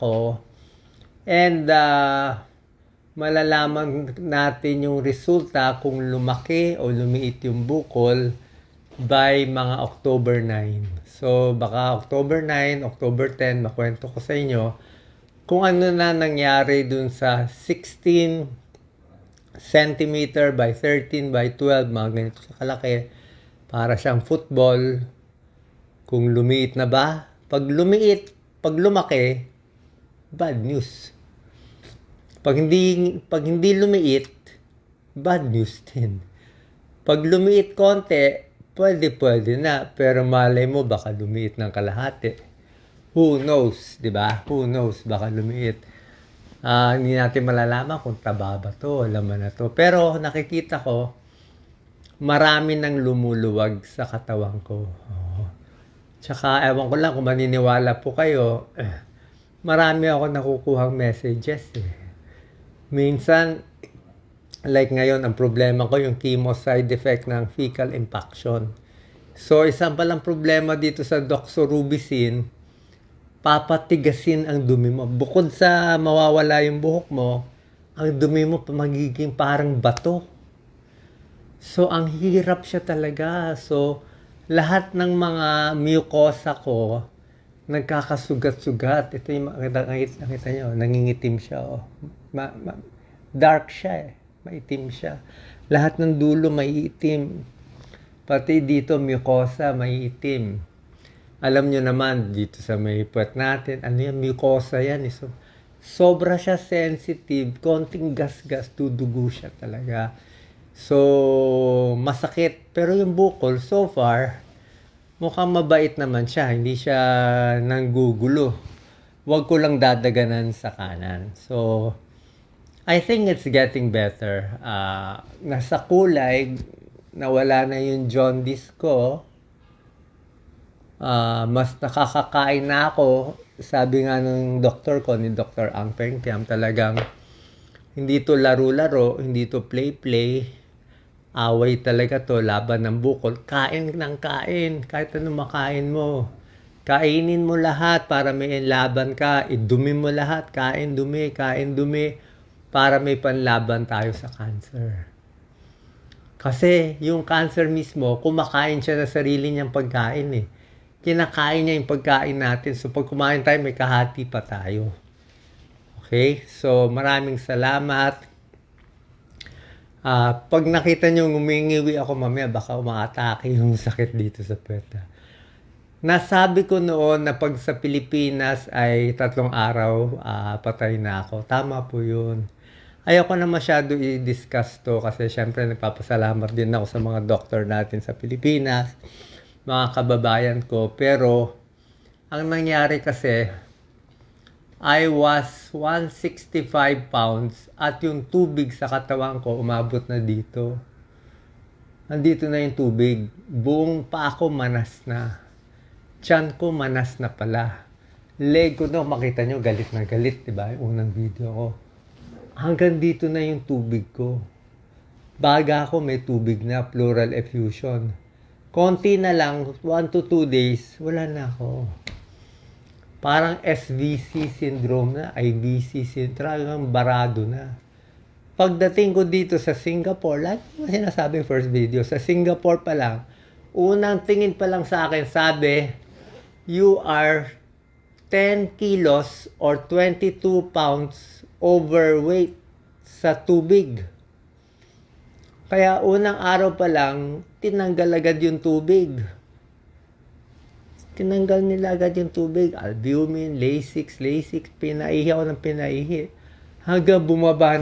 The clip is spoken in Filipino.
ako. And uh, malalaman natin yung resulta kung lumaki o lumiit yung bukol by mga October 9. So baka October 9, October 10, makwento ko sa inyo kung ano na nangyari dun sa 16 centimeter by 13 by 12, mga ganito sa kalaki. Para siyang football. Kung lumiit na ba? Pag lumiit, pag lumaki, bad news. Pag hindi, pag hindi lumiit, bad news din. Pag lumiit konti, pwede pwede na. Pero malay mo, baka lumiit ng kalahati. Who knows, di ba? Who knows, baka lumiit. Ah, hindi natin malalaman kung taba ba to, laman na to. Pero nakikita ko, marami nang lumuluwag sa katawan ko. Oo. Tsaka, ewan ko lang kung maniniwala po kayo, eh, marami ako nakukuhang messages eh. Minsan, like ngayon, ang problema ko yung chemo side effect ng fecal impaction. So, isang palang problema dito sa doxorubicin, papatigasin ang dumi mo. Bukod sa mawawala yung buhok mo, ang dumi mo magiging parang bato. So, ang hirap siya talaga. So, lahat ng mga mucosa ko, nagkakasugat-sugat. Ito yung makita, nakita, nyo, nangingitim siya. Oh. Ma, ma, dark siya eh. Maitim siya. Lahat ng dulo maiitim. Pati dito, mucosa, maiitim. Alam nyo naman, dito sa may puwet natin, ano yan, mucosa yan. Eh. So, sobra siya sensitive. Konting gas-gas, tudugo siya talaga. So, masakit. Pero yung bukol, so far, mukhang mabait naman siya. Hindi siya nanggugulo. Huwag ko lang dadaganan sa kanan. So, I think it's getting better. Uh, nasa kulay, nawala na yung jaundice ko. Uh, mas nakakakain na ako. Sabi nga ng doktor ko, ni Dr. Ang Peng Piam, talagang hindi to laro-laro, hindi to play-play away talaga to, laban ng bukol. Kain ng kain, kahit ano makain mo. Kainin mo lahat para may laban ka. Idumi mo lahat, kain dumi, kain dumi, para may panlaban tayo sa cancer. Kasi yung cancer mismo, kumakain siya sa sarili niyang pagkain eh. Kinakain niya yung pagkain natin. So pag kumain tayo, may kahati pa tayo. Okay? So maraming salamat. Ah, pag nakita nyo ngumingiwi ako mamaya, baka umaatake yung sakit dito sa puweta. Nasabi ko noon na pag sa Pilipinas ay tatlong araw, ah, patay na ako. Tama po yun. Ayoko na masyado i-discuss to kasi syempre nagpapasalamat din ako sa mga doktor natin sa Pilipinas, mga kababayan ko. Pero, ang nangyari kasi, I was 165 pounds at yung tubig sa katawan ko umabot na dito. Nandito na yung tubig. Buong pa ako manas na. Tiyan ko manas na pala. Leg ko no, makita nyo, galit na galit, di ba? Unang video ko. Hanggang dito na yung tubig ko. Baga ako may tubig na, pleural effusion. Konti na lang, 1 to 2 days, wala na ako parang SVC syndrome na, IVC syndrome, talagang barado na. Pagdating ko dito sa Singapore, lagi mo sinasabi first video, sa Singapore pa lang, unang tingin pa lang sa akin, sabi, you are 10 kilos or 22 pounds overweight sa tubig. Kaya unang araw pa lang, tinanggal agad yung tubig tinanggal nila agad yung tubig, albumin, Lasix, Lasix, pinaihi ako ng pinaihi. Hanggang bumaba na